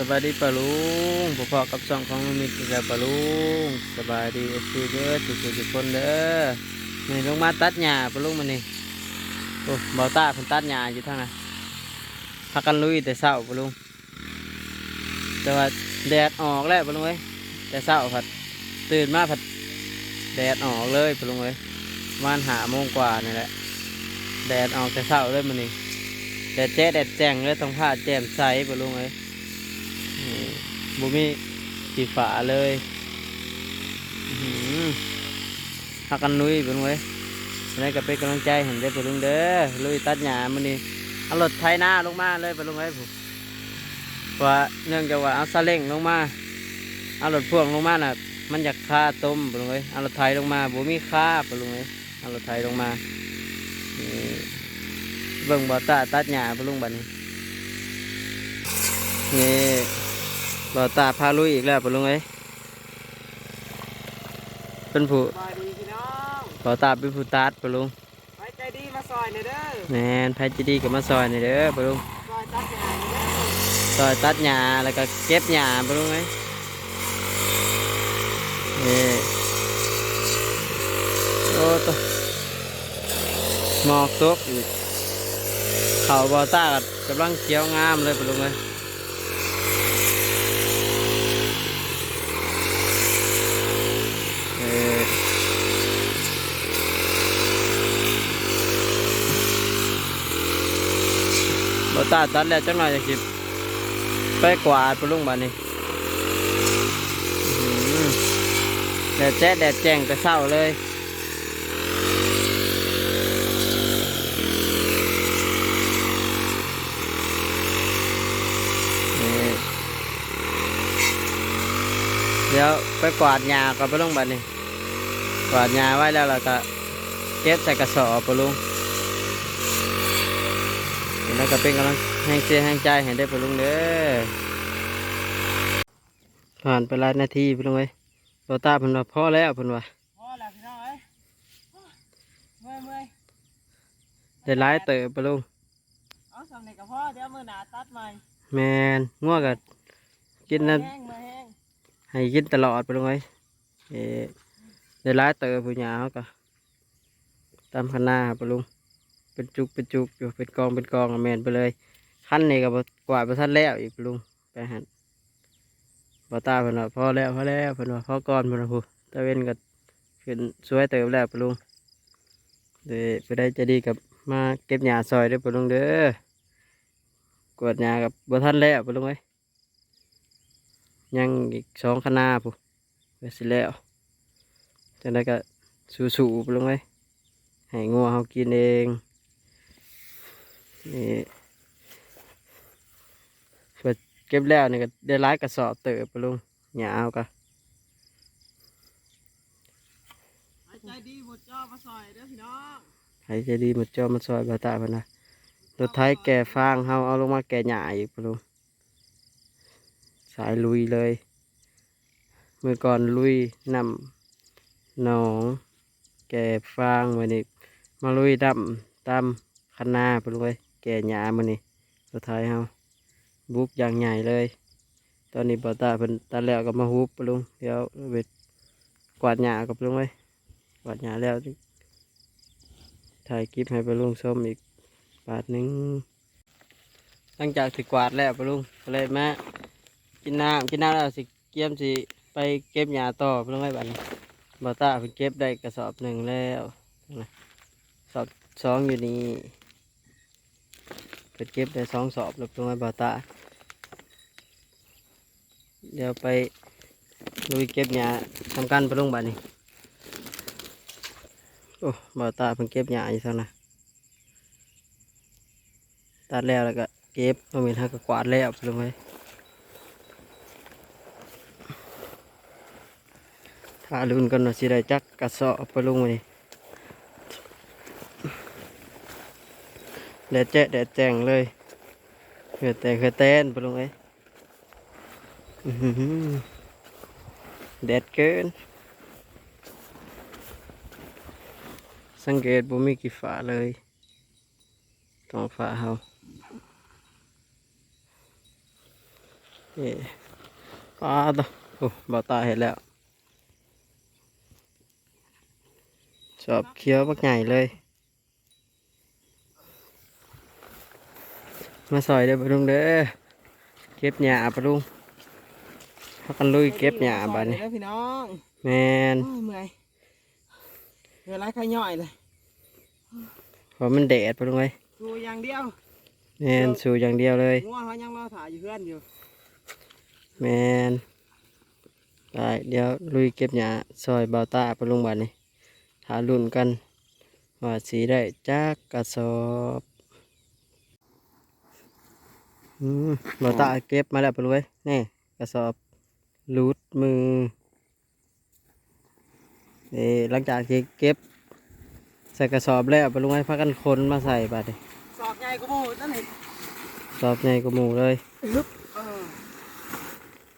สบายดีปะลุงพอๆกับช่องของมิตรอีกแล้วปะลุงสบายดีเอฟซีเด้อทุกๆทุกคนเด้อนี่ลงมาตัดหญ้าปะลุงมันนี่โอ้บ่าวตาเพิ่นตัดหญ้าอยู่ทางนั้นพากันลุยแต่เช้าปะลุงแต่ว่าแดดออกแล้วปะลุงเอ้ยแต่เช้าผัดตื่นมาผัดแดดออกเลยปะลุงเอ้ยประมาณหาโมงกว่านี่แหละแดดออกแต่เช้าเลยมันนี่แดดแจ๊ดแดดแจ้งเลยต้องผ้าแจ่มใสปะลุงเอ้ย บุมีสีฝาเลยหักกันลุยเป็นไว้ได้กับเป็นกำลังใจเห็นได้ปลุงเด้อลุยตัดหญ้ามันนี่เอารถไถหน้าลงมาเลยปลุงไว้ผมว่าเนื่องจากว่าเอาซาเล้งลงมาเอารถพ่วงลงมาน่ะ มันอยากฆ่าต้มปลุงไว้เอารถไถลงมาบุมีค่าปลุงไว้เอารถไถลงมาเบิ่งบ่อตาตัดหญ้าปลุงบัดนี้นี่ บ่าวตาพาลุยอีกแล้วปะลุงเอ้ยเป็นผู้สวัสดีพี่น้องบ่าวตาเป็นผู้ตัดปะลุงไว้ใจดีมาซอยหน่อยเด้อแมนไผจะดีกับมาซอยนี่เด้อปะลุงซอยตัดหญ้าหน่อยเด้อซอยตัดหญ้าแล้วก็เก็บหญ้าปะลุงเอ้ยนี่โอ้ตัวหมอกตกอีกเขาบ่าวตาก็กำลังเขียวงามเลยปะลุงเอ้ยเออ บ่ตาตัดแล้วจังหน่อยจะคิไปกวาดไปลุงบ้านนี้แดดแจ๊ดแดดแจ้งแต่เศร้าเลยเดี๋ยวไปกวาดหญ้าก่อนปลุงบ้านนี้กวาดหญ้าไว้แล้วเราก็เก็บใส่กระสอบไปลุง แล้วก็เป็นกำลังแห่งเสียแห่งใจเห็นได้ปะลุงเด้อผ่านไปหลายนาทีปะลุงเอ้ยโตตาเพิ่นว่าพอแล้วเพิ่นว่าพอแล้วพี่น้องเอ้ยเมื่อยเมื่อยได้หลายเติบปะลุงเอาสำเร็จกับพ่อเดี๋ยวมือหนาตัดใหม่แมนง่วงก็กินนั้นแห้งมาแห้งให้กินตลอดปะลุงเอ้ยเอ่อได้หลายเติบผู้หญิงเขาก็ตามคณะปะลุง เป็นจุกเป็นจุกอยู่เป็นกองเป็นกองอะแมนไปเลยขั้นนี้ก็บ่กวาดไปทันแล้วอีกปะลุงไปหันบ่ตาเพิ่นว่าพอแล้วพอแล้วเพิ่นว่าพอก่อนเพิ่นว่าพูตะเวนก็ขึ้นสวยเติบแล้วปลุงเดี๋ยวไปได้จะดีกับมาเก็บหญ้าซอยด้อปลุงเด้อกวดหญ้ากับบ่ทันแล้วปลุงเอ้ยังอีกสองคณะพูไปสิแล้วจังได้ก็สู้ๆปลุงเอ้ให้งัวเฮากินเอง นี่เปิดเก็บแล้วนี่ก็ได้หลายกระสอบเติบปะลุงหญ้าเอาก็ไว้ใจดีหมดจ้อมาซอยเด้อพี่น้องใครจะดีมาจอมาซอยบาตาพนนะรถไถแก่ฟางเฮาเอาลงมาแก่หญ้าอีกปะลุงสายลุยเลยเมื่อก่อนลุยนำหนองแก่ฟางมานี่มาลุยดำตามคันนาไปเลยแก่หญ้ามานี่รถไถเฮาบุกอย่างใหญ่เลย ตอนนี้บาตาเพิ่นตัดแล้วก็มาฮุบปลุงเดี๋ยวไปกวาดหญ้ากับลุงไว้ยกวาดหญ้าแล้วถ่ายคลิปให้ปลุงส้มอีกบาทหนึ่งหลังจากถือกวาดแล้วปลุงก็เลยมากินน้ำกินน้ำแล้วสิเกียมสิไปเก็บหญ้าต่อปลุงไว้บัดนี้บอต้าเพิ่นเก็บได้กระสอบหนึ่งแล้วนะสอบสองอยู่นี่ เพิ่นเก็บได้สองสอบแล้วปลุงไว้บอต้าเดี๋ยวไปลุยเก็บหญ้าทำกันปลุงบัดนี้โอ้บ่าตาเพิ่งเก็บหญ้าอยู่ซะนะตัดแล้วแล้วก็เก็บมามีทางก็กวาดแล้วลงไปถ้าลุ้นกันว่าสิได้จักกระสอบไปลงมานี่ แดดแจ๊ะแดดแจงเลยเหือแต่เหือแตนไปลงไอ้แดดเกิน สังเกตบ่มีกี่ฝาเลยท้องฟ้าเฮาเอ๊ปลาตัวโอ้บ่าตาเห็นแล้ว ชอบเคี้ยวบักใหญ่เลย มาซอยเด้อปะลุงเด้อเก็บหญ้าปะลุงพักกันลุยเก็บหญ้าบาดนี้เด้อพี่น้องแมนโอ้ยเมื่อยเวลาใครย่อยเลยเพราะมันแดดปะลุงเอ้ยดูอย่างเดียวแมนสูอย่างเดียวเลยงัวเขายังรอถ่ายอยู่เพื่อนอยู่แมนไปเดี๋ยวลุยเก็บหญ้าซอยเบาตาปะลุงบาดนี้หาลุ่นกันว่าสีได้จักกระสอบอืม เบาตาเก็บมาแล้วปะลุงเอ้ยนี่กระสอบรูดมือนี่หลังจากที่เก็บ ใส่กระสอบแล้วปะลุงเอ้ยพากันคนมาใส่บาดนี้สอบใหญ่ก็โม่ตั้งแต่สอบใหญ่กว่าหมูเลยฮึบเออ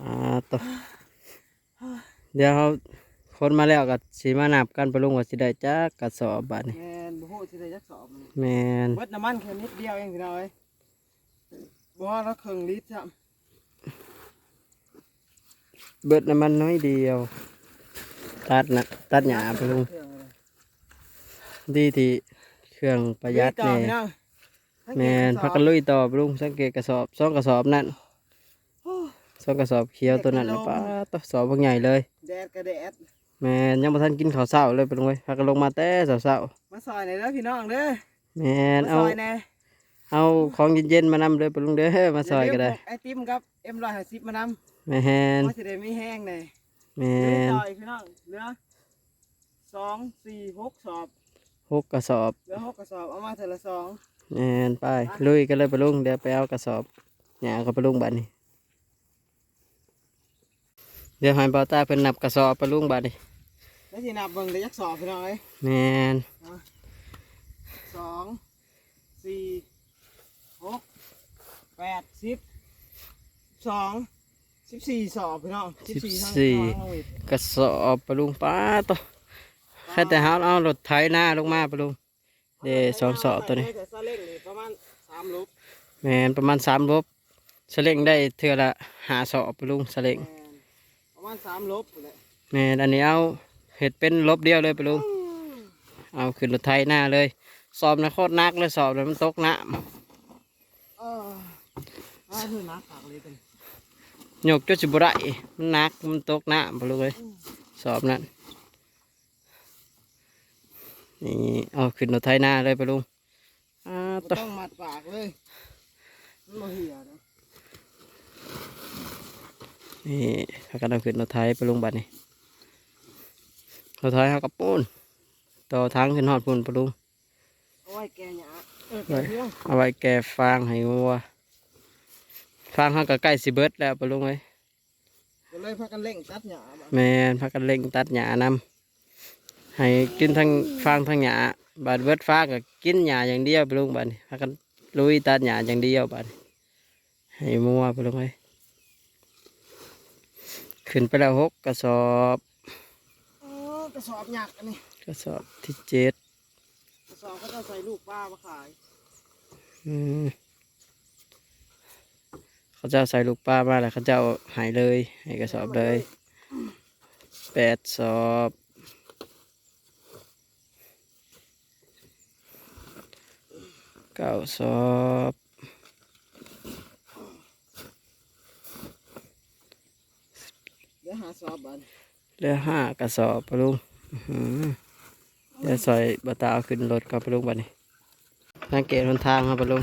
อ่าต่อเดี๋ยวเขาคนมาแล้วก็สีมานับกันปะลุงว่าสิได้จักกระสอบบาดนี้แมนบุหูที่ได้ยักสอบมันแมนเบิดน้ำมันแค่นิดเดียวเองพี่น้อยบ่ ว่าเราครึ่งลิตรจ้ะเบิดน้ำมันน้อยเดียว ตัดนะตัดหญ้าปะลุงเครื่องเลยดีที่เครื่องประหยัดต่อแน่พี่น้องแมนพักกันลุยต่อปะลุงสังเกตกระสอบสองกระสอบนั่นโอ้สองกระสอบเขียวตัวนั้นนะป้าตัวสอบพวกใหญ่เลยแดดกระแดดแมนยังบ่ทันกินข้าวเช้าเลยปะลุงเว้ยพักกันลงมาแต่เช้ามาซอยหน่อยเด้อพี่น้องเด้อๆแมนมาเอาซอยแน่ เอาของเย็นๆมานำเลยปะลุงเด้อมาซอยก็ได้เวพกไอติมครับเอ็มร้อยห้าสิบมานำแมนมาสิได้ไม่แห้งเลยแมเหลืนอต่อยพี่น้องเหลือสองสี่หกสอบหกกระสอบเหลือหกกระสอบเอามาเทอละสองแมนไปลุยกันเลยปะลุงเดี๋ยวไปเอากระสอบหยากับปะลุงบัดนี้เดี๋ยวให้บอต้าเพิ่นนับกระสอบปะลุงบัดนี้แล้วที่นับเบิ่งได้ยักสอบพี่น้องเอ้ยแมนสองสี่หก แปดสิบสองสิบสี่สอบพี่น้องสิบสี่ทั้งทั้งน้องวิทย์กระสอบปะลุงป้าตัวแค่แต่เฮาเอารถไถหน้าลงมาปะลุงเดี๋ยวสองสอบตัวนี้แต่ซาเล้งนี่ประมาณสามลูกแมนประมาณสามลบสเล็งได้เทื่อละหาสอบปะลุงสเล็งแม่นประมาณสามลบเลยแมนอันนี้เอาเห็ดเป็นลบเดียวเลยปะลุงเอาขึ้นรถไถหน้าเลย สอบนะโคตรหนักเลยสอบแล้วมันตกน้เอออ่าเธอนักปากเลยเป็นำ หยกจนสิบุไรมันหนักมันตกน้ำไปเลยสอบนั้นนี่เอาขึ้นรถไถหน้าเลยไปลุงอ่าบ่ต่อต้องมัดปากเลยมันบ่เหี่ยนะนี่ถ้ากันเอาขึ้นรถไถไปลุงบัดนี้รถไถเขากระปูนต่อทางขึ้นหอดปูนไปลุงเอาไว้แกหยาเออแกเพียงเอาไว้แก่ฟางให้วัว ฟางเขาก็ใกล้สิเบิดแล้วไปลุงเอ้ยก็เลยพากันเร่งตัดหยาบัดแมนพากันเล่งตัดหญ้านำให้กินทั้งฟางทั้งหญ้าบาดเบิดฟ้าก็กินหญ้าอย่างเดียวไปลุงบาดนี้พากันลุยตัดหญ้าอย่างเดียวบาดนี้ให้มัวไปลุงเอ้ยขึ้นไปแล้วหกกระสอบเออกระสอบหยักอันนี้กระสอบที่เจ็ดกระสอบก็จะใส่ลูกปลามาขาย อืม เขาเจ้าใส่ลูกป้ามาแล้วเขาเจ้าใหายเลยให้กระสอบเลยแปดสอบเก้าสอบเดี๋ยวหาสอบบัดเหลือห้ากระสอบปะลุงอื้อหือเดี๋ยวใส่บะตาเอาขึ้นรถกับปะลุงบัดนี้สังเกตหนทางครับปะลุง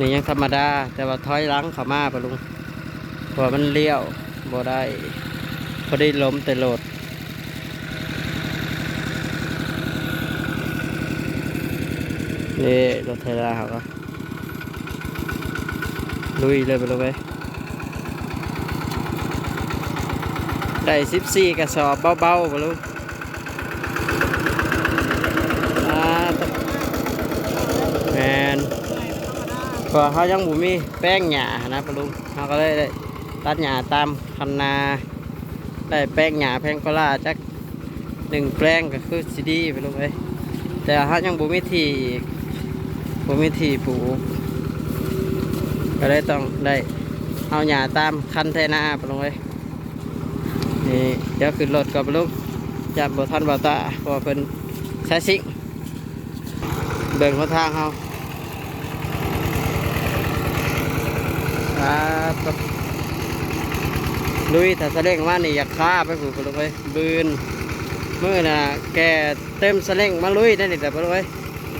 นี่ยังธรรมดา แต่ว่าถอยหลังเขามาปะลุงเพราะว่มันเลี้ยวบ่ได้พอได้ล้มแต่รถนี่รถไทยลาเขาก็ลุยเลยไปเลยเว้ยได้สิบสี่กระสอบเบาๆไปลูกอ่าตแมน เพอเขายังบุมีแป้งหยานะปะลุงเขาก็เลยตัดหยาตามคันนาได้แป้งหยาแพงกล่าจักหนึ่งแปลงก็คือซีดีไปลูกเลยแต่เขายังบุมีที่บุมีที่ปลูกก็เลยต้องได้เอาหญ้าตามคันเทนาปลุงไว้นี่เดี๋ยวขึ้นรถกับปลุงจับบ่ทันบ่ตาพราะว่าเพิ่นใช้ซิ่งเบิ่งหนทางเฮา ครับลุยถ้าแสดงว่านี่อยากฆ่าไปผูกปลงไว้บืนมือน่ะแกเต็มสเล็งมาลุยได้นี่แต่ไปลงไว้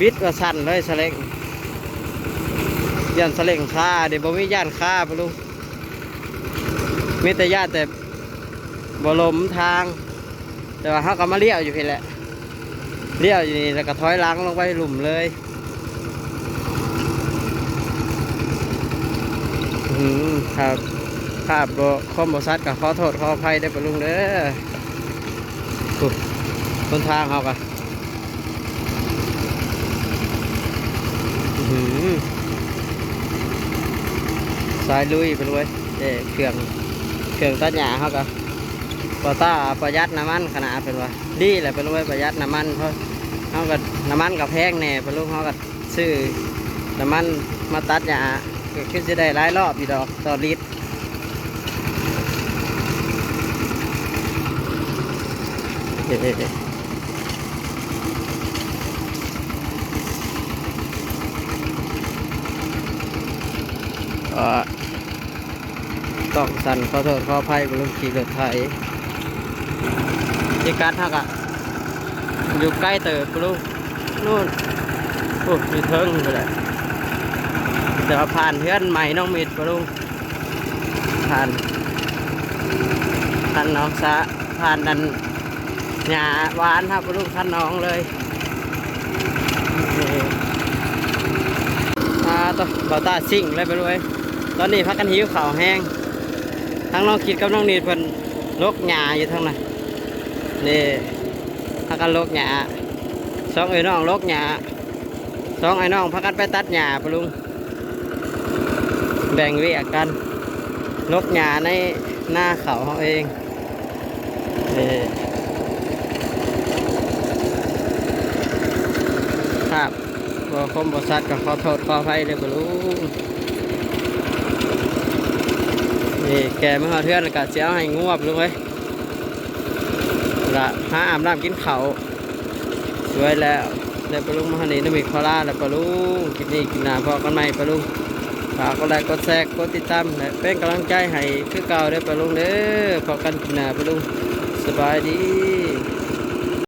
บิดว่าสั่นเลยสเล็งย่านสเล็งฆ่าเดี๋ยวบ่มีย่านฆ่าไปลุงมีแต่ญาติแต่บลมทาง แต่ว่าเขาก็มาเลี้ยวอยู่เพี่แหละเลี้ยวอยู่นี่แล้วก็ถอยหลังลงไปหลุมเลย อืมครับภาพบคอมบซัดกับขอโทษขออภัยได้ปะลุงเด้อต้นทางเขากะอื้อหือสายลุยไปเลยเด้เครื่องเครื่องตัดหญ้าเขาก็ปอต้าประหยัดน้ำมันขนาดเป็นว่าดีแหละเป็นว่าประหยัดน้ำมันเพราะเขาก็น้ำมันกับแพงแน่เป็นลูกเขาก็ซื้อน้ำมันมาตัดหญ้า เก็คือจะได้หลายรอบอีดอกต่อลิตรเอ๊ะๆอ่าต้องสั่นขอโทษขออภัยบรุงขี่รถไถที่การทักอะ อยู่ใกล้เติบลุงนู่นโอ้ยเทิงไปเลย แต่ว่าผ่านเพื่อนใหม่น้องมิดปลุงผ่านผ่านน้องสะผ่านดันหญ้าหวานครับปลุงท่านน้องเลยมาต่อบาตาซิ่งเลยไปเลยตอนนี้พักกันหิวข่าวแห้งทั้งน้องคิดกับน้องนีดเพิ่นลกหญ้าอยู่ทั้งนั้นนี่พักกันลกหญ้าสองไอ้น้องลกหญ้าสองไอ้น้องพักกันไปตัดหญ้าปะลุง แบ่งเวียกกันลกหญ้าในหน้าเขาเขาเองนี่ครับบอคมบอสัตว์ก็ขอโทษขออภัยเลยปลุงนี่แกมาหาเทือนก็เจ้าให้งวบลุงเอ้ยละหาอาบน้ำกินเขาสวยแล้วแล้วปลุงมาหานี่น้ำมีคอล่าแล้วปลุงกินนี่กินหนาพอกันไหมปลาลุง ฝากกดไลค์กดแชร์กดติดตามและเป็นกำลังใจให้คือเก่าได้ไปลุงเด้อพอกันกินหนาปลาลุงสบายดี